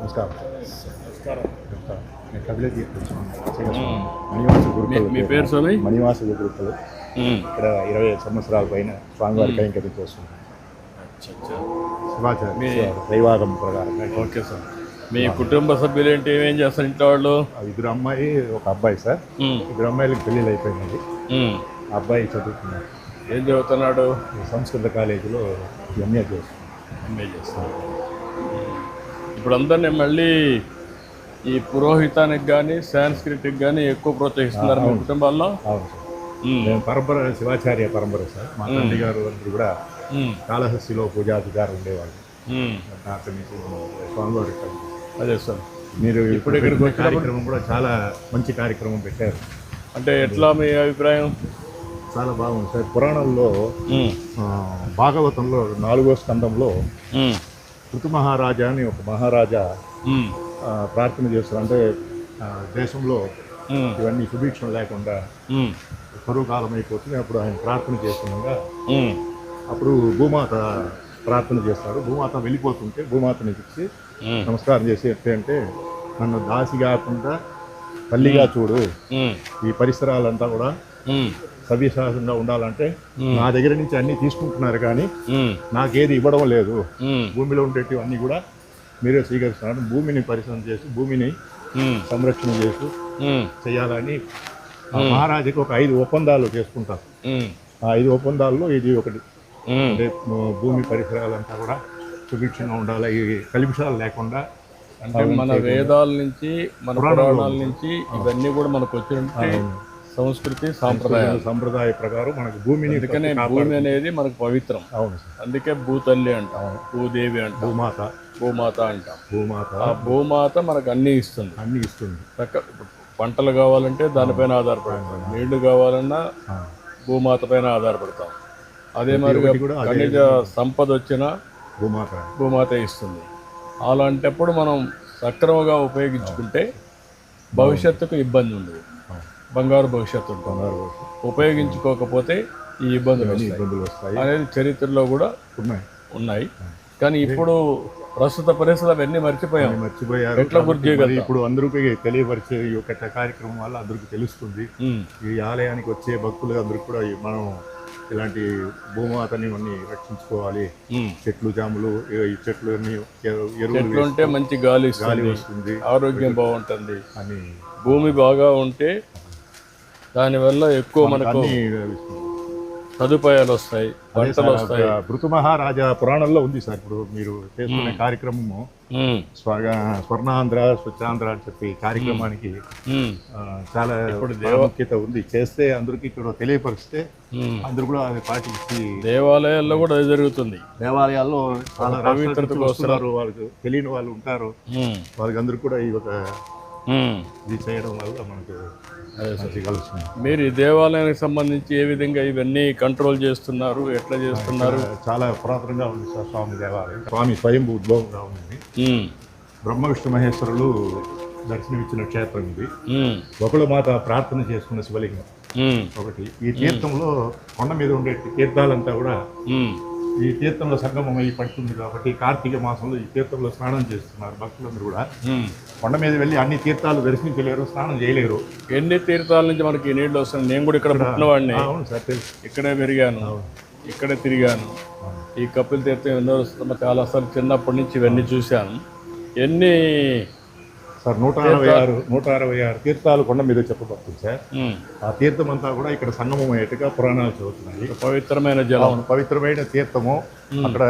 నమస్కారం. నమస్కారం. నమస్కారం. నేను కపిలే తీసుకొచ్చాను మ్మ్. మణివాస గురుకుల ఇక్కడ ఇరవై ఐదు సంవత్సరాల పైన స్వామివారి కైంకర్యం చేస్తున్నాను దైవాగం ప్రకారం. Okay sir. మీ కుటుంబ సభ్యులు ఏంటి? ఏమేం చేస్తారు ఇంట్లో వాళ్ళు? ఇద్దరు అమ్మాయి ఒక అబ్బాయి సార్. ఇద్దరు అమ్మాయిలకు పెళ్ళిళ్ళు అయిపోయినది అబ్బాయి చదువుతున్నాడు. ఏం చదువుతున్నాడు? సంస్కృత కాలేజీలో ఎంఏ చేస్తున్నాడు. ఎంఏ చేస్తాడు ఇప్పుడు అందరినీ మళ్ళీ ఈ పురోహితానికి కానీ సాంస్క్రిట్కి కానీ ఎక్కువ ప్రోత్సహిస్తున్నారు మీ కుటుంబాల్లో? పరంపర శివాచార్య పరంపర సార్. మా తండ్రి గారు అందరూ కూడా. కాళహస్తిలో పూజాధికారం ఉండేవాళ్ళు. స్వామివారి అదే సార్. మీరు ఇప్పుడు ఇక్కడికి కార్యక్రమం కూడా చాలా మంచి కార్యక్రమం పెట్టారు. అంటే ఎట్లా మీ అభిప్రాయం? చాలా బాగుంది సార్. పురాణంలో భాగవతంలో నాలుగో స్కందంలో. ఋతు మహారాజా అని ఒక మహారాజా ప్రార్థన చేస్తారు అంటే దేశంలో. ఇవన్నీ సుభిక్షం లేకుండా. కరువు కాలం అయిపోతుంది అప్పుడు ఆయన ప్రార్థన చేస్తుండగా. అప్పుడు భూమాత ప్రార్థన చేస్తారు భూమాత వెళ్ళిపోతుంటే భూమాతని చూసి. నమస్కారం చేసి ఎట్లంటే నన్ను దాసి కాకుండా తల్లిగా చూడు. ఈ పరిసరాలంతా కూడా మ్మ్. సవ్యసాహంగా ఉండాలంటే నా దగ్గర నుంచి అన్నీ తీసుకుంటున్నారు కానీ. నాకేది ఇవ్వడం లేదు. భూమిలో ఉండేటివి అన్నీ కూడా మీరే స్వీకరిస్తున్నారు భూమిని పరిశ్రమ చేసి భూమిని. సంరక్షణ మ్మ్. చేయాలని మహారాజుకి ఒక ఐదు ఒప్పందాలు చేసుకుంటారు. ఆ ఐదు ఒప్పందాల్లో ఇది ఒకటి. అంటే భూమి పరిసరాలంతా కూడా సుభిక్షంగా ఉండాలి ఈ కలుషాలు లేకుండా అంటే మన వేదాల నుంచి మన పురాణాల నుంచి ఇవన్నీ కూడా మనకు వచ్చినట్టు సంస్కృతి సాంప్రదాయాలు. సంప్రదాయ ప్రకారం మనకు భూమిని అందుకనే భూమి అనేది మనకు పవిత్రం. అవును అందుకే భూతల్లి అంటాం భూదేవి అంటాం భూమాత. భూమాత అంటాం. భూమాత. ఆ భూమాత మనకు అన్ని ఇస్తుంది. అన్ని ఇస్తుంది. చక్క పంటలు కావాలంటే దానిపైన ఆధారపడతాం. నీళ్ళు కావాలన్నా. భూమాత పైన ఆధారపడతాం. అదే మరి ఖనిజ సంపద వచ్చినా భూమాత. భూమాత ఇస్తుంది. అలాంటప్పుడు మనం సక్రమంగా ఉపయోగించుకుంటే భవిష్యత్తుకు ఇబ్బంది ఉండదు. బంగారు భవిష్యత్తు ఉంటుంది. ఉపయోగించుకోకపోతే ఈ ఇబ్బందులు ఇబ్బందులు వస్తాయి. అనేది చరిత్రలో కూడా ఉన్నాయి. ఉన్నాయి. కానీ ఇప్పుడు ప్రస్తుత పరిస్థితులు అవన్నీ మర్చిపోయాం. మర్చిపోయారు. ఎట్లా గుర్తు ఇప్పుడు అందరికీ తెలియపరిచే ఈ యొక్క కార్యక్రమం వల్ల అందరికీ తెలుస్తుంది. ఈ ఆలయానికి వచ్చే భక్తులు అందరికీ కూడా మనం ఇలాంటి భూమాతని అన్ని రక్షించుకోవాలి. చెట్లు జాములు ఈ- చెట్లు ఎరువులు ఉంటే మంచి గాలి గాలి వస్తుంది. ఆరోగ్యం బాగుంటుంది. అని భూమి బాగా ఉంటే దానివల్ల ఎక్కువ మనకు సదుపాయాలు వస్తాయి పంటలు వస్తాయి. భృతు మహారాజా పురాణంలో ఉంది సార్ ఇప్పుడు మీరు చేస్తున్న కార్యక్రమము. స్వర్గ స్వర్ణాంధ్ర స్వచ్ఛాంధ్ర అని చెప్పి కార్యక్రమానికి చాలా ప్రాముఖ్యత ఉంది. చేస్తే అందరికీ ఇక్కడ తెలియపరిస్తే. అందరూ కూడా అది పాటించి దేవాలయాల్లో కూడా అది జరుగుతుంది. దేవాలయాల్లో చాలా వస్తున్నారు వాళ్ళకి తెలియని వాళ్ళు ఉంటారు. వాళ్ళకి అందరూ కూడా ఈ ఒక. ఇది చేయడం వల్ల మనకు మీరు ఈ దేవాలయానికి సంబంధించి ఏ విధంగా ఇవన్నీ కంట్రోల్ చేస్తున్నారు? ఎట్లా చేస్తున్నారు? చాలా పురాతనంగా ఉంది సార్ స్వామి దేవాలయం. స్వామి స్వయంభూ ఉద్భవంగా ఉంది. బ్రహ్మ విష్ణు మహేశ్వరులు దర్శనమిచ్చిన క్షేత్రం ఇది. బకుళ మాత ప్రార్థన చేసుకున్న శివలింగం ఒకటి. ఈ తీర్థంలో కొండ మీద ఉండే తీర్థాలంతా కూడా ఈ తీర్థంలో సంగమం అయ్యి పడుతుంది కాబట్టి కార్తీక మాసంలో ఈ తీర్థంలో స్నానం చేస్తున్నారు భక్తులందరూ కూడా. కొండ మీద వెళ్ళి అన్ని తీర్థాలు దర్శించలేరు స్నానం చేయలేరు. ఎన్ని తీర్థాల నుంచి మనకి ఈ నీళ్ళు వస్తున్నాయి? నేను కూడా ఇక్కడ పుట్టినవాడిని. అవును సార్ ఇక్కడే పెరిగాను. ఇక్కడే తిరిగాను. ఈ కపిల్ తీర్థం ఎన్నో చాలా సార్లు చిన్నప్పటి నుంచి ఇవన్నీ చూశాను. ఎన్ని సార్ నూట అరవై ఆరు నూట అరవై ఆరు తీర్థాలు కొండ మీద చెప్పబడుతుంది సార్. ఆ తీర్థం అంతా కూడా ఇక్కడ సంగమం అయ్యేట్టుగా పురాణాలు చదువుతున్నాయి పవిత్రమైన జలం. పవిత్రమైన తీర్థము. అక్కడ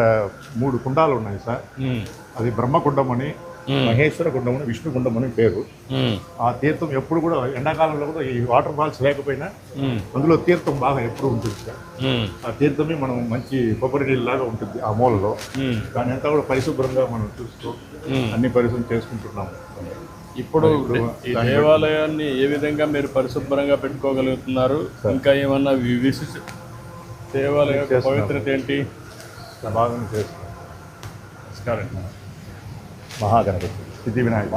మూడు కుండాలు ఉన్నాయి సార్. అది బ్రహ్మకుండం అని మహేశ్వర కుండం అని విష్ణు కుండం అని పేరు ఆ తీర్థం ఎప్పుడు కూడా ఎండాకాలంలో కూడా ఈ వాటర్ ఫాల్స్ లేకపోయినా అందులో తీర్థం బాగా ఎప్పుడు ఉంటుంది సార్. ఆ తీర్థమే మనం మంచి కొబ్బరి నీళ్ళలాగా ఉంటుంది ఆ మూలలో. దాని అంతా కూడా పరిశుభ్రంగా మనం చూస్తూ అన్ని పరిశుభ్రం చేసుకుంటున్నాం ఇప్పుడు ఈ దేవాలయాన్ని ఏ విధంగా మీరు పరిశుభ్రంగా పెట్టుకోగలుగుతున్నారు? ఇంకా ఏమన్నా విశిష్ట దేవాలయ పవిత్రత ఏంటి? బాగా చేస్తున్నాం. నమస్కారం. మహాగణపతి. సిద్ధి వినాయక.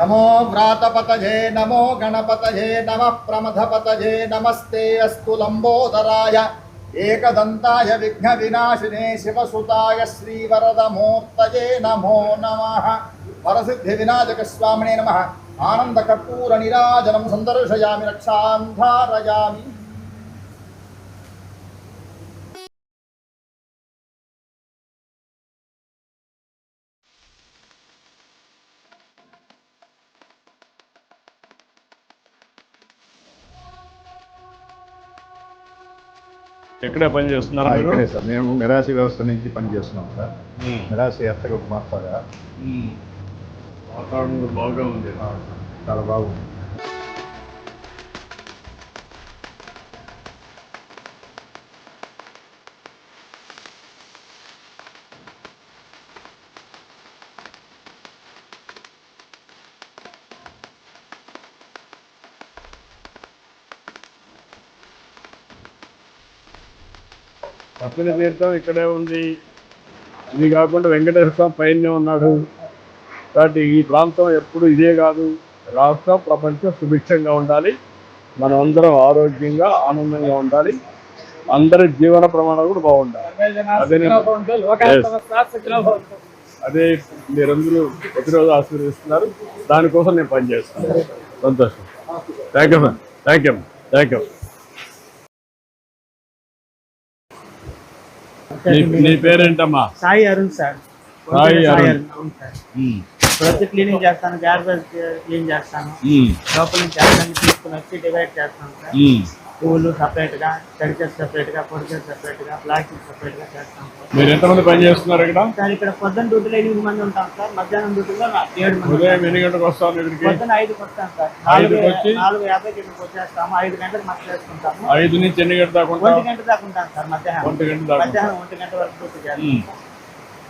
నమో వ్రాతపతజే నమో గణపతజే నమ ప్రమథపతజే నమస్తే అస్తు లంబోదరాయ. ఏకదంతాయ విఘ్న వినాశినే శివసుతాయ శ్రీవరదమూర్తయే నమో నమ. వరసిద్ధి వినాయక స్వామినే నమ. ఆనందకర్పూర నిరాజనం సందర్శయామి రక్షాంధారయామి. ఎక్కడే పని చేస్తున్నారా ఇక్కడే సార్. మేము మిరాసి వ్యవస్థ నుంచి పనిచేస్తున్నాం సార్. ఉమ్. మిరాసి ఎత్తగా ఉమ్. వాతావరణం బాగా ఉంది. చాలా బాగుంది. తప్పిన తీర్థం ఇక్కడే ఉంది. ఇది కాకుండా వెంకటేశ్వర స్వామి పైన ఉన్నాడు. కాబట్టి ఈ ప్రాంతం ఎప్పుడు ఇదే కాదు. రాష్ట్రం ప్రపంచం సుభిక్షంగా ఉండాలి. మనం అందరం ఆరోగ్యంగా ఆనందంగా ఉండాలి. అందరి జీవన ప్రమాణాలు కూడా బాగుండాలి. అదే నేను- Yes. అదే మీరందరూ ప్రతిరోజు ఆశీర్వదిస్తున్నారు. దానికోసం నేను పనిచేస్తాను సంతోషం. Thank you thank you thank you నీ పేరేంటమ్మా? సాయి అరుణ్ సార్. సాయి అరుణ్. అవును సార్. ప్రతి క్లీనింగ్ చేస్తాను గార్బేజ్ క్లీన్ చేస్తాను. లోపల నుంచి తీసుకుని వచ్చి డివైడ్ చేస్తాను సార్. ఉమ్. పువ్వులు సపరేట్గా తడిచేసి సపరేట్గా పొడిచేసి సపరేట్గా ప్లాస్టిక్ సపరేట్గా చేస్తాం మీరు ఎంతమంది పని చేస్తున్నారు ఇక్కడ సార్ ఇక్కడ పొద్దున్న డ్యూటీలో ఎనిమిది మంది ఉంటాం సార్ మధ్యాహ్నం డ్యూటీలో ఏడు మంది ఉదయం. ఎన్ని గంటలకు వస్తాను ఇక్కడికి పొద్దున్న ఐదుకి వస్తాం సార్ నాలుగు వచ్చి? నాలుగు యాభైకి ఇక్కడికి వచ్చేస్తాము ఐదు గంటలకు మాకు చేసుకుంటాము ఐదు నుంచి ఎన్ని గంటల దాకా ఒంటి గంట దాకా ఉంటాం సార్ మధ్యాహ్నం ఒంటి గంట మధ్యాహ్నం ఒంటి గంట వరకు డ్యూటీ చేస్తాం.